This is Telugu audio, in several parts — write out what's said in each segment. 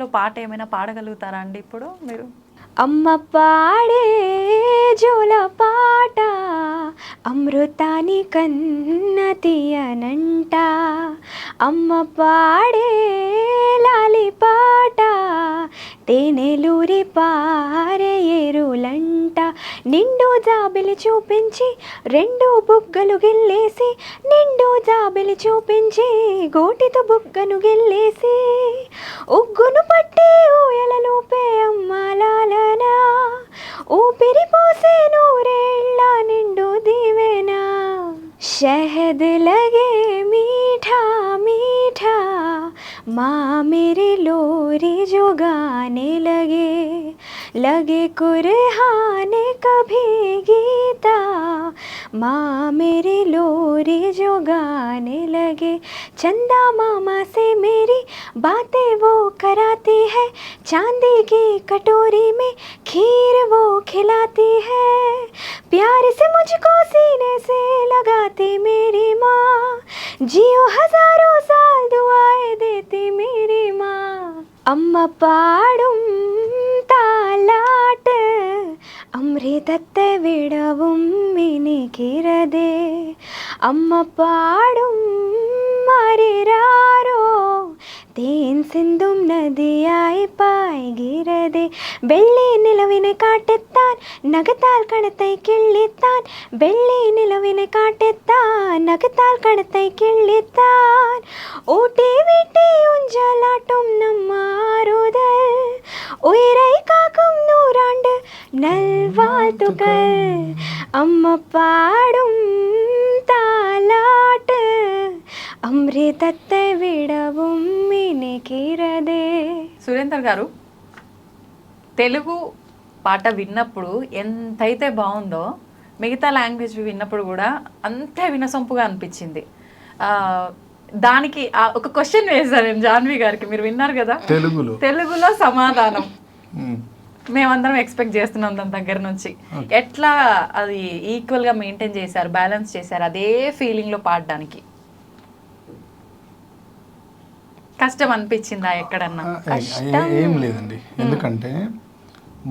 లో పాట ఏమైనా పాడగలుగుతారా అండి ఇప్పుడు మీరు? అమ్మ పాడే జోల పాట అమృతాని కన్న తీయనంట. అమ్మ పాడే లాలి పాట తేనెలూరి పారే ఎరులంట. నిండు జాబిలి చూపించి రెండు బుగ్గలు గెల్లేసి నిండు జాబిలి చూపించి గోటితో బుగ్గను గెల్లేసి ఉగ్గును పట్టి ఊయలలోపే అమ్మాలనా ఊపిరి పోసే నూరేళ్ళ నిండు దీవేనా. షహద్ లగే మీఠా మీఠా మామిరి లోరి జోగానే లగే. लगे कुरहाने कभी गीता। माँ मेरे लोरी जो गाने लगे। चंदा मामा से मेरी बातें वो कराती है। चांदी की कटोरी में खीर वो खिलाती है। प्यार से मुझको सीने से लगाती मेरी माँ। जियो हज़ारों साल दुआएँ देती मेरी माँ। अम्मा पाड़ू അമൃതത്തെ വിടവും എനിക്കിരതേ അമ്മ പാടും മരിരാരോ தேன் சிந்தும் நதியாய் பாய்கிறதே. வெள்ளி நிலவினை காட்டுத்தான் நகத்தால் கணத்தை கிள்ளித்தான். வெள்ளி நிலவினை காட்டுத்தான் நகத்தால் கணத்தை கிள்ளித்தான். ஊட்டி வீட்டி உஞ்சலாட்டும் நம் ஆறுதல். உயிரை காக்கும் நூறாண்டு நல்வாழ்த்துக்கள். அம்மா பாடும் தாலாட்டு. அமிர்தத்தை விடவும் సురేందర్ గారు తెలుగు పాట విన్నప్పుడు ఎంతైతే బాగుందో మిగతా లాంగ్వేజ్ విన్నప్పుడు కూడా అంతే వినసొంపుగా అనిపించింది. దానికి ఒక క్వశ్చన్ వేశారు నేను జాన్వి గారికి మీరు విన్నారు కదా? తెలుగులో. తెలుగులో సమాధానం. మేమందరం ఎక్స్పెక్ట్ చేస్తున్నాం దాని దగ్గర నుంచి. ఎట్లా అది ఈక్వల్గా మెయింటైన్ చేశారు బ్యాలెన్స్ చేశారు అదే ఫీలింగ్లో పాడడానికి. కష్టం అనిపించిందా ఎక్కడన్నా ఏ- లేదండి. ఎందుకంటే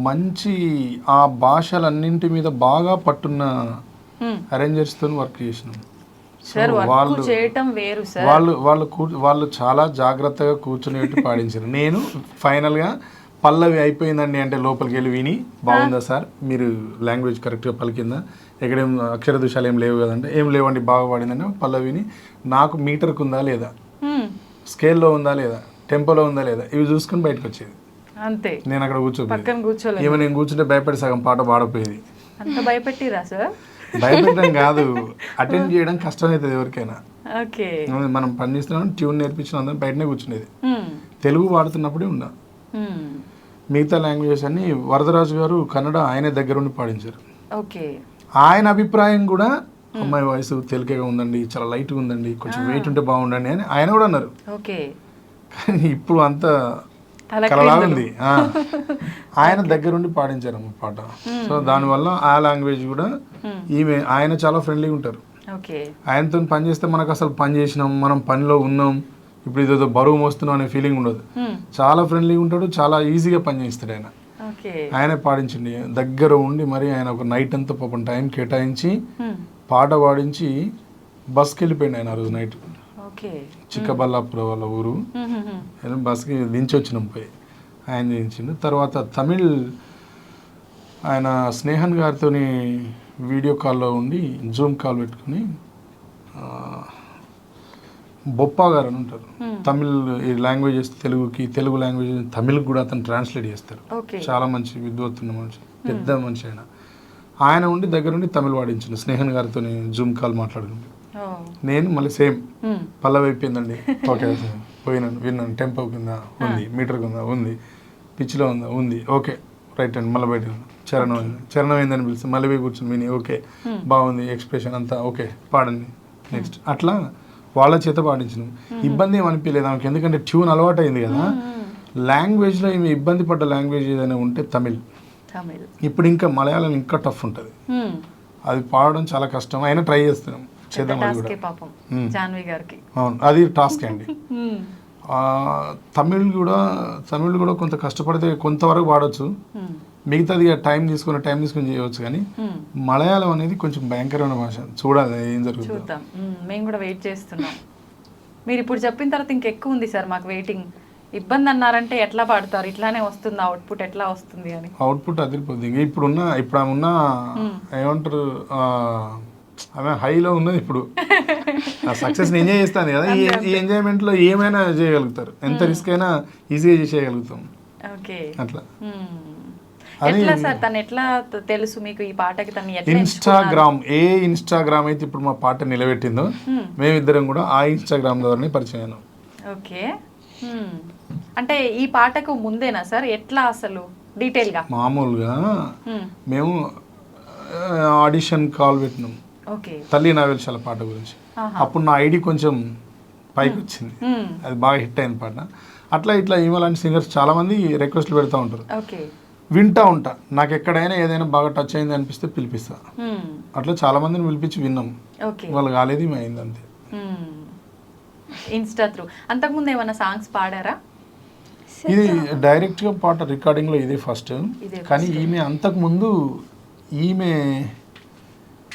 మంచి ఆ భాషలన్నింటి మీద బాగా పట్టున్న హ్మ్. అరేంజర్స్తో వర్క్ చేసినాం. సార్ వాళ్ళు చేయటం వేరు సార్. వాళ్ళు వాళ్ళు వాళ్ళు చాలా జాగ్రత్తగా కూర్చునేట్టు పాడించారు నేను ఫైనల్గా పల్లవి అయిపోయిందండి అంటే లోపలికి వెళ్ళి విని బాగుందా సార్? మీరు లాంగ్వేజ్ కరెక్ట్గా పలికిందా? ఎక్కడేం అక్షర దోషాలు ఏం లేవు కదంటే ఏం లేవండి బాగా పాడిందంటే పల్లవిని నాకు మీటర్కు ఉందా లేదా. స్కేల్లో ఉందా లేదా? టెంపోలో ఉందా లేదా? ఇవి చూసుకుని బయటకు వచ్చేది. అంతే. నేను అక్కడ కూర్చోపోయేది పక్కన కూర్చోలేదు ఈమె నేను కూర్చుంటే భయపడి సగం పాట పాడపోయేది. అంత భయపెట్టిరా సార్ భయపెట్టడం కాదు. అటెండ్ చేయడం కష్టమవుతుంది ఎవరికైనా. ఓకే. మనం పని చేస్తున్నాం ట్యూన్ నేర్పించిన అందరం బయటనే కూర్చునేది. తెలుగు వాడుతున్నప్పుడే ఉన్నా. మిగతా లాంగ్వేజెస్ అన్ని వరదరాజు గారు కన్నడ ఆయనే దగ్గర ఉండి పాడించారు. ఓకే. ఆయన అభిప్రాయం కూడా అమ్మాయి వాయిస్ తేలికగా ఉందండి చాలా లైట్గా ఉందండి కొంచెం వెయిట్ ఉంటే బాగుండండి అని ఆయన కూడా అన్నారు. ఓకే. కానీ ఇప్పుడు అంత తలక్రిందులు. కలలా ఉంది ఆ. ఆయన దగ్గరుండి పాడించారు అమ్మ పాట. సో దానివల్ల ఆ లాంగ్వేజ్ కూడా ఈమె ఆయన చాలా ఫ్రెండ్లీగా ఉంటారు. ఆయనతో పని చేస్తే మనకు అసలు పని చేసినాం మనం పనిలో ఉన్నాం ఇప్పుడు ఇదేదో బరువు మోస్తున్నాం అనే ఫీలింగ్ ఉండదు. చాలా ఫ్రెండ్లీగా ఉంటాడు చాలా ఈజీగా పని చేస్తాడు ఆయన. ఆయనే పాడించండి. దగ్గర ఉండి మరి ఆయన ఒక నైట్ అంతా పాపం టైం కేటాయించి. పాట పాడించి బస్కి వెళ్ళిపోయింది ఆయన ఆ రోజు నైట్. చిక్కబల్లాపురం వాళ్ళ ఊరు. బస్కి దించి వచ్చినాం పోయి. ఆయన దించిండు. తర్వాత తమిళ్ ఆయన స్నేహన్ గారితో వీడియో కాల్లో ఉండి జూమ్ కాల్ పెట్టుకుని బొప్పా గారు అని ఉంటారు. తమిళ్ ఈ లాంగ్వేజెస్ తెలుగుకి తెలుగు లాంగ్వేజ్ తమిళ్ కూడా అతను ట్రాన్స్లేట్ చేస్తారు. చాలా మంచి విద్వత్తున్న మనిషి. పెద్ద మనిషి ఆయన. ఆయన ఉండి దగ్గర ఉండి తమిళ్ వాడించిన. స్నేహన్ గారితో జూమ్ కాల్ మాట్లాడుకుంది ఓ. నేను మళ్ళీ సేమ్. పల్లవి అయిపోయిందండి. Okay sir. పోయినాను విన్నాను. టెంపో కింద ఉంది మీటర్ కింద ఉంది పిచ్చిలో ఉందా ఉంది. ఓకే రైట్ అండి. మళ్ళీ బయట చరణం అయింది. చరణం అయిందని పిలిస్తే మళ్ళీ పోయి కూర్చొని విని ఓకే బాగుంది ఎక్స్ప్రెషన్ అంతా ఓకే పాడండి. నెక్స్ట్. అట్లా వాళ్ళ చేత పాడించినాం. ఇబ్బంది ఏం అనిపించలేదు ఆమెకి. ఎందుకంటే ట్యూన్ అలవాటు అయింది కదా లాంగ్వేజ్లో ఈమె ఇబ్బంది పడ్డ లాంగ్వేజ్ ఏదైనా ఉంటే తమిళ్. తమిళ్. ఇప్పుడు ఇంకా మలయాళం ఇంకా టఫ్ ఉంటుంది. అది పాడడం చాలా కష్టం. అయినా ట్రై చేస్తున్నాం. చేద్దాం అది కూడా. టాస్కే పాపం హ్మ్. జాన్వి గారికి. అవును. అది టాస్క్ అండి. తమిళ్ కూడా తమిళ్ కూడా కొంత కష్టపడితే కొంతవరకు పాడొచ్చు. మిగతాది టైం తీసుకుని టైం తీసుకుని చేయవచ్చు కానీ. మలయాళం అనేది కొంచెం భయంకరమైన భాష. చూడాలి ఏం జరుగుతుందో. మేము కూడా వెయిట్ చేస్తున్నాం. మీరు ఇప్పుడు చెప్పిన తర్వాత ఇంకెక్కువ ఉంది సార్ మాకు వెయిటింగ్ ఇబ్బంది అన్నారంటే ఎట్లా పాడతారు ఇట్లానే వస్తుంది అవుట్పుట్ ఎట్లా వస్తుంది అని. అవుట్పుట్ అదిరిపోద్ది. ఇంకా ఇప్పుడున్న ఇప్పుడు ఆమె ఉన్న ఏమంటారు ఆమె హైలో ఉన్నది ఇప్పుడు. ఆ సక్సెస్ ఎంజాయ్ చేస్తాను కదా. ఈ ఈ ఎంజాయ్మెంట్లో ఏమైనా చేయగలుగుతారు. ఎంత రిస్క్ అయినా ఈజీగా చేసేయగలుగుతాం ఓకే. అట్లా. ఎట్లా సార్? తను ఎట్లా తెలుసు మీకు ఈ పాటకి? తను ఇన్స్టాగ్రామ్ ఏ ఇన్స్టాగ్రామ్ అయితే ఇప్పుడు మా పాట నిలబెట్టిందో మేమిద్దరం కూడా ఆ ఇన్స్టాగ్రామ్ ద్వారానే పరిచయం ఓకే. అంటే ఈ పాటకు ముందేనా సార్? ఎట్లా అసలు? డీటెయిల్గా మామూలుగా మ్మ్. ఆడిషన్ కాల్ పెట్టినాం. తల్లి నావెల్షాల పాట గురించి. అప్పుడు నా ఐడి కొంచెం పైకి వచ్చింది. అది బాగా హిట్ అయిన పాట. అట్లా ఇట్లా ఈమె లాంటి సింగర్స్ చాలా మంది రిక్వెస్ట్లు పెడతా ఉంటారు. వింటా ఉంటా. నాకు ఎక్కడైనా ఏదైనా బాగా టచ్ అయింది అనిపిస్తే పిలిపిస్తా. అట్లా చాలా మందిని పిలిపించి విన్నాం. వాళ్ళు కాలేదు అయింది అంతే. ఇన్స్టా త్రూ అంతకుముందు ఏమైనా సాంగ్స్ పాడారా? ఇది డైరెక్ట్గా పాట రికార్డింగ్లో ఇదే ఫస్ట్ కానీ ఈమె అంతకు ముందు ఈమె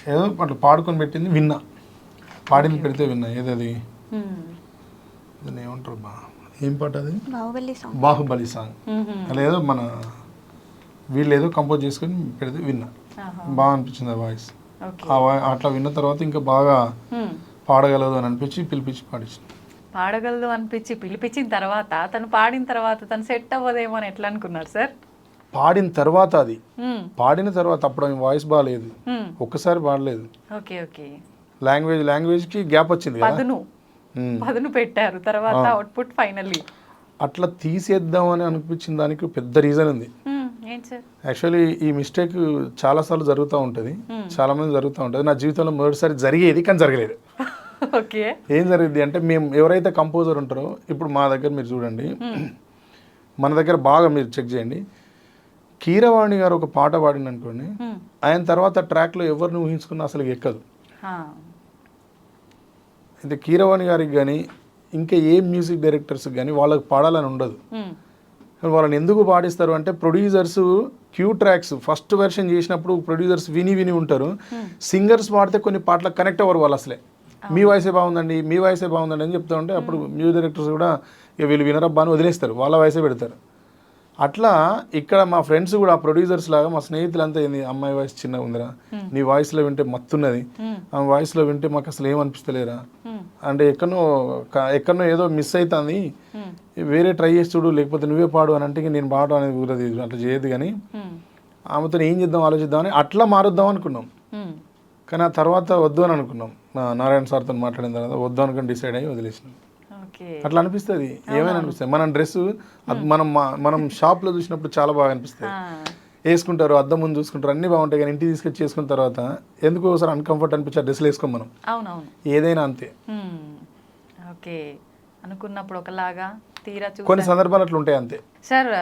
ఏదో అట్లా పాడుకొని పెట్టింది విన్నా. పాడింది పెడితే విన్నా. ఏదది. దాన్ని ఏమంటారు బా? ఏం పాట అది? బాహుబలి సాంగ్ బాహుబలి సాంగ్ మ్మ్. అలా ఏదో మన వీళ్ళు ఏదో కంపోజ్ చేసుకొని పెడితే విన్నా. బాగా అనిపించింది ఆ వాయిస్ అట్లా విన్న తర్వాత ఇంకా బాగా మ్మ్. పాడగలదు అని అనిపించి పిలిపించి పాడించింది పాడగలదు అనిపించి పిలిపించిన తర్వాత తను పాడిన తర్వాత తను సెట్ అవ్వదేమో అని ఎట్లా అనుకున్నారు సార్? పాడిన తర్వాత అది. పాడిన తర్వాత అప్పుడు ఆమె వాయిస్ బాగాలేదు. ఒక్కసారి పాడలేదు. Okay okay. లాంగ్వేజ్ లాంగ్వేజ్కి గ్యాప్ వచ్చింది పదును. పదును పెట్టారు. తర్వాత అవుట్పుట్ ఫైనల్లీ. అట్లా తీసేద్దాం అని అనిపించిన దానికి పెద్ద రీజన్ ఉంది. యాక్చువల్లీ ఈ మిస్టేక్ చాలాసార్లు జరుగుతూ ఉంటుంది. చాలా మంది జరుగుతూ ఉంటుంది. నా జీవితంలో మొదటిసారి జరిగేది కానీ జరగలేదు. ఓకే. ఏం జరిగింది అంటే మేము ఎవరైతే కంపోజర్ ఉంటారో ఇప్పుడు మా దగ్గర మీరు చూడండి. మన దగ్గర బాగా మీరు చెక్ చేయండి. కీరవాణి గారు ఒక పాట పాడింది అనుకోండి ఆయన తర్వాత ట్రాక్లో ఎవరిని ఊహించుకున్నా అసలు ఎక్కదు. అయితే కీరవాణి గారికి కానీ ఇంకా ఏ మ్యూజిక్ డైరెక్టర్స్ కానీ వాళ్ళకి పాడాలని ఉండదు. కానీ వాళ్ళని ఎందుకు పాడిస్తారు అంటే producers cue tracks first version చేసినప్పుడు ప్రొడ్యూసర్స్ విని విని ఉంటారు. సింగర్స్ పాడితే కొన్ని పాటలకు కనెక్ట్ అవ్వరు వాళ్ళు అసలే. మీ వాయిసే బాగుందండి మీ వాయిసే బాగుందండి అని చెప్తా ఉంటే అప్పుడు మ్యూజిక్ డైరెక్టర్స్ కూడా వీళ్ళు వినరబ్బా అని వదిలేస్తారు. వాళ్ళ వాయిసే పెడతారు. అట్లా ఇక్కడ మా ఫ్రెండ్స్ కూడా ఆ ప్రొడ్యూసర్స్ లాగా మా స్నేహితులంతా ఏంది అమ్మాయి వాయిస్ చిన్నగా ఉందిరా. నీ వాయిస్లో వింటే మత్తున్నది. ఆ వాయిస్లో వింటే మాకు అసలు ఏమనిపిస్తలేరా అంటే ఎక్కడనో క- ఎక్కడనో ఏదో మిస్ అవుతుంది వేరే ట్రై చేసి చూడు లేకపోతే నువ్వే పాడు అని అంటే నేను పాడు అనేది కుదరదు అట్లా చేయదు కానీ ఆమెతో ఏం చేద్దాం ఆలోచిద్దామని అట్లా మారుద్దాం అనుకున్నాం. కానీ ఆ తర్వాత వద్దు అని అనుకున్నాం. నారాయణ సార్తో మాట్లాడిన తర్వాత వద్దు అనుకుని డిసైడ్ అయ్యి వదిలేసినాం. అట్లా అనిపిస్తుంది. ఏమైనా అనిపిస్తుంది. మనం డ్రెస్ మనం మనం షాప్లో చూసినప్పుడు చాలా బాగా అనిపిస్తుంది. వేసుకుంటారు అద్దం ముందు చూసుకుంటారు అన్నీ బాగుంటాయి కానీ ఇంటికి తీసుకొచ్చి చేసుకున్న తర్వాత ఎందుకు ఒకసారి అన్కంఫర్ట్ అనిపించే డ్రెస్సులు వేసుకోం మనం. అవునవును. ఏదైనా అంతే. ఓకే. అనుకున్నప్పుడు ఒకలాగా తీరా కొన్ని సందర్భాలు అట్లా ఉంటాయి అంతే. సార్